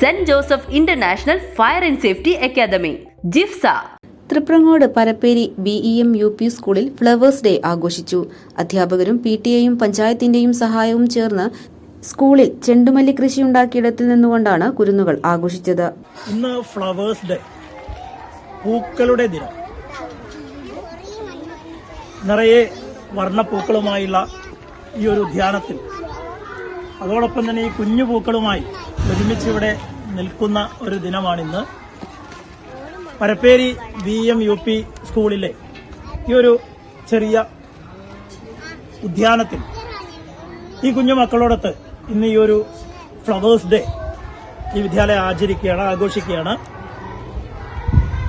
Saint Joseph International Fire and Safety Academy JIFSA. Triprangode Parapperi B E M U P സ്കൂളിൽ flowers day ആഘോഷിച്ചു. അധ്യാപകരും P T എയും പഞ്ചായത്തിന്റെയും സഹായവും ചേർന്ന് സ്കൂളിൽ ചെണ്ടുമല്ലി കൃഷി ഉണ്ടാക്കിയിടത്തിൽ നിന്നുകൊണ്ടാണ് കുരുന്നുകൾ ആഘോഷിച്ചത്. ഇന്ന് ഫ്ലവേഴ്സ് ഡേ പൂക്കളുടെ ദിനം. നിറയെ വർണപ്പൂക്കളുമായുള്ള ഈ ഒരു ധ്യാനത്തിൽ അതോടൊപ്പം തന്നെ ഈ കുഞ്ഞു പൂക്കളുമായി ഒരുമിച്ച് ഇവിടെ നിൽക്കുന്ന ഒരു ദിനമാണിന്ന്. Parapperi B M U P സ്കൂളിലെ ഈ ഒരു ചെറിയ ഉദ്യാനത്തിൽ ഈ കുഞ്ഞു മക്കളോടൊത്ത് ഇന്ന് ഈ ഒരു ഫ്ലവേഴ്സ് ഡേ ഈ വിദ്യാലയം ആചരിക്കുകയാണ് ആഘോഷിക്കുകയാണ്.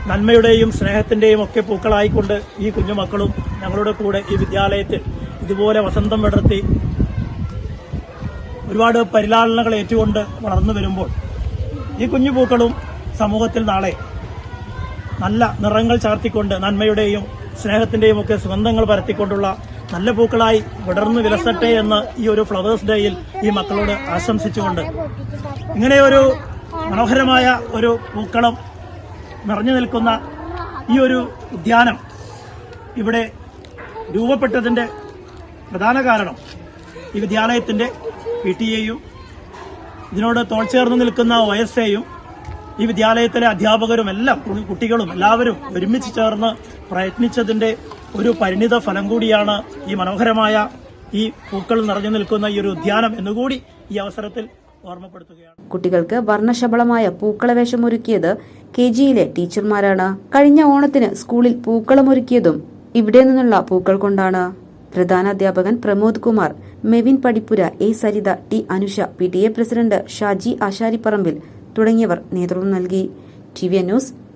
നന്മയുടെയും സ്നേഹത്തിന്റെയും ഒക്കെ പൂക്കളായിക്കൊണ്ട് ഈ കുഞ്ഞു മക്കളും ഞങ്ങളുടെ കൂടെ ഈ വിദ്യാലയത്തിൽ ഇതുപോലെ വസന്തം വിടർത്തി ഒരുപാട് പരിലാളനകൾ ഏറ്റുകൊണ്ട് വളർന്നു വരുമ്പോൾ ഈ കുഞ്ഞു പൂക്കളും സമൂഹത്തിൽ നാളെ നല്ല നിറങ്ങൾ ചാർത്തിക്കൊണ്ട് നന്മയുടെയും സ്നേഹത്തിന്റെയും ഒക്കെ സുഗന്ധങ്ങൾ പരത്തിക്കൊണ്ടുള്ള നല്ല പൂക്കളായി വിടർന്നു വിലസട്ടെ എന്ന് ഈ ഒരു ഫ്ലവേഴ്സ് ഡേയിൽ ഈ മക്കളോട് ആശംസിച്ചുകൊണ്ട് ഇങ്ങനെ ഒരു മനോഹരമായ ഒരു പൂക്കളം നിറഞ്ഞു നിൽക്കുന്ന ഈ ഒരു ഉദ്യാനം ഇവിടെ രൂപപ്പെട്ടതിന്റെ പ്രധാന കാരണം ഈ വിദ്യാലയത്തിന്റെ പി ടി എയും ഇതിനോട് തോൾ ചേർന്ന് നിൽക്കുന്ന വയസ്സേയും ഈ വിദ്യാലയത്തിലെ അധ്യാപകരും എല്ലാം കുട്ടികളും എല്ലാവരും ഒരുമിച്ച് ചേർന്ന് പ്രയത്നിച്ചതിന്റെ ഒരു പരിണിത ഫലം കൂടിയാണ് ഈ മനോഹരമായ ഈ പൂക്കൾ നിറഞ്ഞു നിൽക്കുന്ന ഈ ഒരു ഉദ്യാനം എന്നുകൂടി ഈ അവസരത്തിൽ ഓർമ്മപ്പെടുത്തുകയാണ്. കുട്ടികൾക്ക് വർണശബളമായ പൂക്കളവേഷമൊരുക്കിയത് കെ ജിയിലെ ടീച്ചർമാരാണ്. കഴിഞ്ഞ ഓണത്തിന് സ്കൂളിൽ പൂക്കളം ഒരുക്കിയതും ഇവിടെ നിന്നുള്ള പൂക്കൾ കൊണ്ടാണ്. പ്രധാന അധ്യാപകൻ Pramod Kumar Mevin Padippura A Saritha T Anusha P T A president Shaji Asaripparambil തുടങ്ങിയവർ നേതൃത്വം നൽകി. T V news